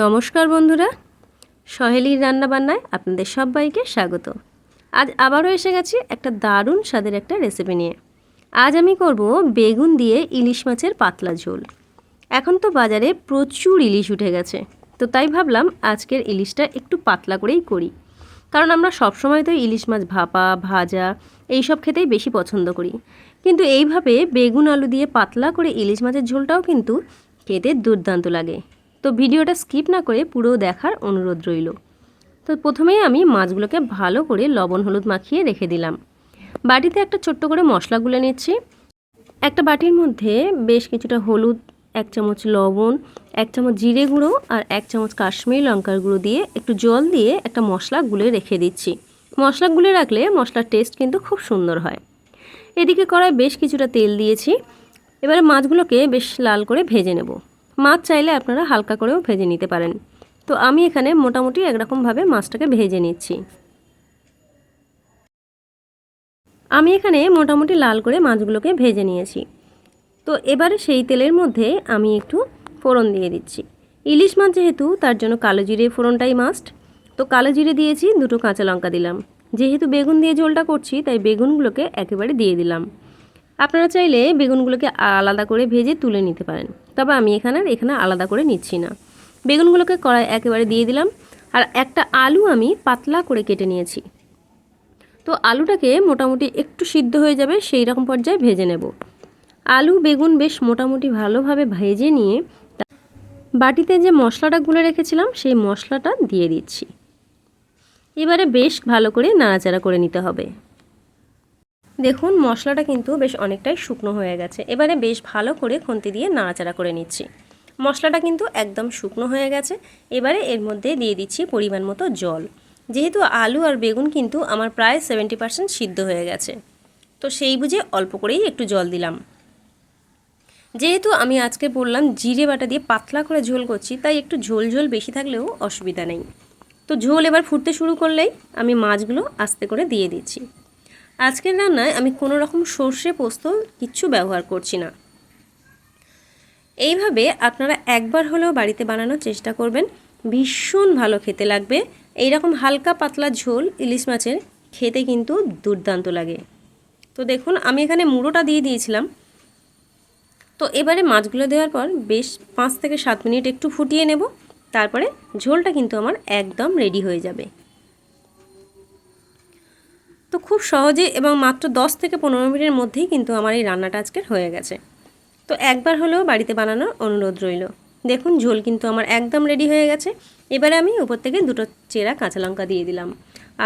নমস্কার বন্ধুরা, সহেলির রান্নাবান্নায় আপনাদের সবাইকে স্বাগত। আজ আবারও এসে গেছি একটা দারুণ স্বাদের একটা রেসিপি নিয়ে। আজ আমি করব বেগুন দিয়ে ইলিশ মাছের পাতলা ঝোল। এখন তো বাজারে প্রচুর ইলিশ উঠে গেছে, তো তাই ভাবলাম আজকের ইলিশটা একটু পাতলা করেই করি। কারণ আমরা সবসময় তো ইলিশ মাছ ভাপা, ভাজা এইসব খেতেই বেশি পছন্দ করি। কিন্তু এইভাবে বেগুন আলু দিয়ে পাতলা করে ইলিশ মাছের ঝোলটাও কিন্তু খেতে দুর্দান্ত লাগে। তো ভিডিওটা স্কিপ না করে পুরো দেখার অনুরোধ রইল। তো প্রথমেই আমি মাছগুলোকে ভালো করে লবণ হলুদ মাখিয়ে রেখে দিলাম। বাটিতে একটা ছোট্ট করে মশলা গুলে নিচ্ছি। একটা বাটির মধ্যে বেশ কিছুটা হলুদ, এক চামচ লবণ, এক চামচ জিরে গুঁড়ো আর এক চামচ কাশ্মীরি লঙ্কার গুঁড়ো দিয়ে একটু জল দিয়ে একটা মশলা গুলে রেখে দিচ্ছি। মশলা গুলে রাখলে মশলার টেস্ট কিন্তু খুব সুন্দর হয়। এদিকে কড়ায় বেশ কিছুটা তেল দিয়েছি। এবারে মাছগুলোকে বেশ লাল করে ভেজে নেব। মাছ চাইলে আপনারা হালকা করেও ভেজে নিতে পারেন। তো আমি এখানে মোটামুটি একরকমভাবে মাছটাকে ভেজে নিচ্ছি। আমি এখানে মোটামুটি লাল করে মাছগুলোকে ভেজে নিয়েছি। তো এবারে সেই তেলের মধ্যে আমি একটু ফোড়ন দিয়ে দিচ্ছি। ইলিশ মাছ যেহেতু, তার জন্য কালো জিরে ফোড়নটাই মাস্ট তো কালো জিরে দিয়েছি, দুটো কাঁচা লঙ্কা দিলাম। যেহেতু বেগুন দিয়ে ঝোলটা করছি, তাই বেগুনগুলোকে একেবারে দিয়ে দিলাম। আপনারা চাইলে বেগুনগুলোকে আলাদা করে ভেজে তুলে নিতে পারেন। তবে আমি এখানে এখানে আলাদা করে নিচ্ছি না। বেগুনগুলোকে কড়াই একেবারে দিয়ে দিলাম আর একটা আলু আমি পাতলা করে কেটে নিয়েছি। তো আলুটাকে মোটামুটি একটু সিদ্ধ হয়ে যাবে সেই রকম পর্যায়ে ভেজে নেব। আলু, বেগুন বেশ মোটামুটি ভালোভাবে ভেজে নিয়ে বাটিতে যে মশলাটা গুলে রেখেছিলাম সেই মশলাটা দিয়ে দিচ্ছি। এবারে বেশ ভালো করে নাড়াচাড়া করে নিতে হবে। দেখুন, মশলাটা কিন্তু বেশ অনেকটাই শুকনো হয়ে গেছে। এবারে বেশ ভালো করে খুন্তি দিয়ে নাড়াচাড়া করে নিচ্ছি। মশলাটা কিন্তু একদম শুকনো হয়ে গেছে। এবারে এর মধ্যে দিয়ে দিচ্ছি পরিমাণ মতো জল। যেহেতু আলু আর বেগুন কিন্তু আমার প্রায় সেভেন্টি পার্সেন্ট সিদ্ধ হয়ে গেছে। তো সেই বুঝে অল্প করেই একটু জল দিলাম। যেহেতু আমি আজকে বললাম জিরে বাটা দিয়ে পাতলা করে ঝোল করছি, তাই একটু ঝোল ঝোল বেশি থাকলেও অসুবিধা নেই। তো ঝোল এবার ফুটতে শুরু করলেই আমি মাছগুলো আস্তে করে দিয়ে দিচ্ছি। আজকের রান্নায় আমি কোনো রকম সর্ষে পোস্ত কিচ্ছু ব্যবহার করছি না। এইভাবে আপনারা একবার হলেও বাড়িতে বানানোর চেষ্টা করবেন। ভীষণ ভালো খেতে লাগবে। এই রকম হালকা পাতলা ঝোল ইলিশ মাছের খেতে কিন্তু দুর্দান্ত লাগে। তো দেখুন, আমি এখানে মুড়োটা দিয়ে দিয়েছিলাম। তো এবারে মাছগুলো দেওয়ার পর বেশ পাঁচ থেকে সাত মিনিট একটু ফুটিয়ে নেব। তারপরে ঝোলটা কিন্তু আমার একদম রেডি হয়ে যাবে। তো খুব সহজে এবং মাত্র দশ থেকে পনেরো মিনিটের মধ্যেই কিন্তু আমার এই রান্নাটা আজকের হয়ে গেছে। তো একবার হলেও বাড়িতে বানানোর অনুরোধ রইল। দেখুন, ঝোল কিন্তু আমার একদম রেডি হয়ে গেছে। এবারে আমি উপর থেকে দুটো চেরা কাঁচা লঙ্কা দিয়ে দিলাম।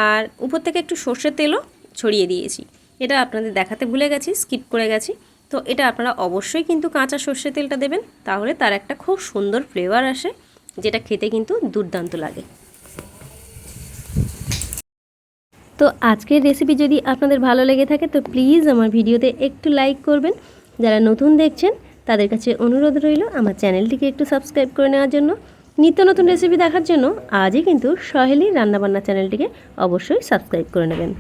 আর উপর থেকে একটু সর্ষের তেলও ছড়িয়ে দিয়েছি। এটা আপনাদের দেখাতে ভুলে গেছি স্কিপ করে গেছি। তো এটা আপনারা অবশ্যই কিন্তু কাঁচা সর্ষের তেলটা দেবেন, তাহলে তার একটা খুব সুন্দর ফ্লেভার আসে, যেটা খেতে কিন্তু দুর্দান্ত লাগে। তো আজকের রেসিপি যদি আপনাদের ভালো লেগে থাকে, তো প্লিজ আমার ভিডিওতে একটু লাইক করবেন। যারা নতুন দেখছেন, তাদের কাছে অনুরোধ রইল আমার চ্যানেলটিকে একটু সাবস্ক্রাইব করে নেওয়ার জন্য। নিত্য নতুন রেসিপি দেখার জন্য আজই কিন্তু সহেলি রান্নাবান্না চ্যানেলটিকে অবশ্যই সাবস্ক্রাইব করে নেবেন।